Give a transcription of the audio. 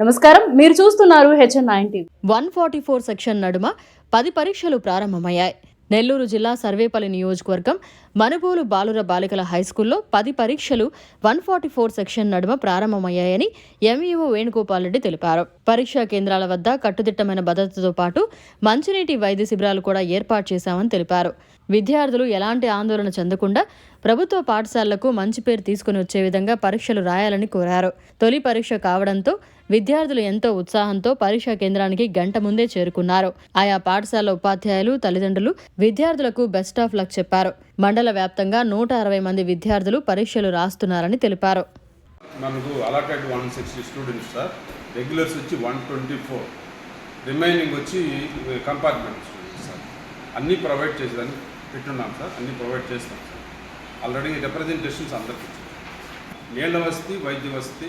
నమస్కారం. మీరు చూస్తున్నారు HN ninety one forty four section నడుమ పది పరీక్షలు ప్రారంభమయ్యాయి. నెల్లూరు జిల్లా సర్వేపల్లి నియోజకవర్గం మనుబోలు బాలుర బాలికల హైస్కూల్లో పది పరీక్షలు వన్ ఫార్టీ ఫోర్ సెక్షన్ నడుమ ప్రారంభమయ్యాయని ఎంఈఓ వేణుగోపాల్ రెడ్డి తెలిపారు. పరీక్షా కేంద్రాల వద్ద కట్టుదిట్టమైన భద్రతతో పాటు మంచినీటి వైద్య శిబిరాలు కూడా ఏర్పాటు చేశామని తెలిపారు. విద్యార్థులు ఎలాంటి ఆందోళన చెందకుండా ప్రభుత్వ పాఠశాలలకు మంచి పేరు తీసుకుని వచ్చే విధంగా పరీక్షలు రాయాలని కోరారు. తొలి పరీక్ష కావడంతో విద్యార్థులు ఎంతో ఉత్సాహంతో పరీక్షా కేంద్రానికి గంట ముందే చేరుకున్నారు. ఆయా పాఠశాల ఉపాధ్యాయులు తల్లిదండ్రులు విద్యార్థులకు బెస్ట్ ఆఫ్ లక్ చెప్పారు. మండల వ్యాప్తంగా నూట అరవై మంది విద్యార్థులు పరీక్షలు రాస్తున్నారని తెలిపారు. మనకు allotted one sixty students sir regulars వచ్చి వన్ ట్వంటీ ఫోర్ రిమైనింగ్ వచ్చి కంపార్ట్మెంట్ స్టూడెంట్స్ సార్ అన్నీ ప్రొవైడ్ చేసేదాన్ని పెట్టున్నాం సార్ అన్నీ ప్రొవైడ్ చేస్తాం సార్ ఆల్రెడీ రిప్రజెంటేషన్స్ అందరికి నీళ్ళ వసతి వైద్య వసతి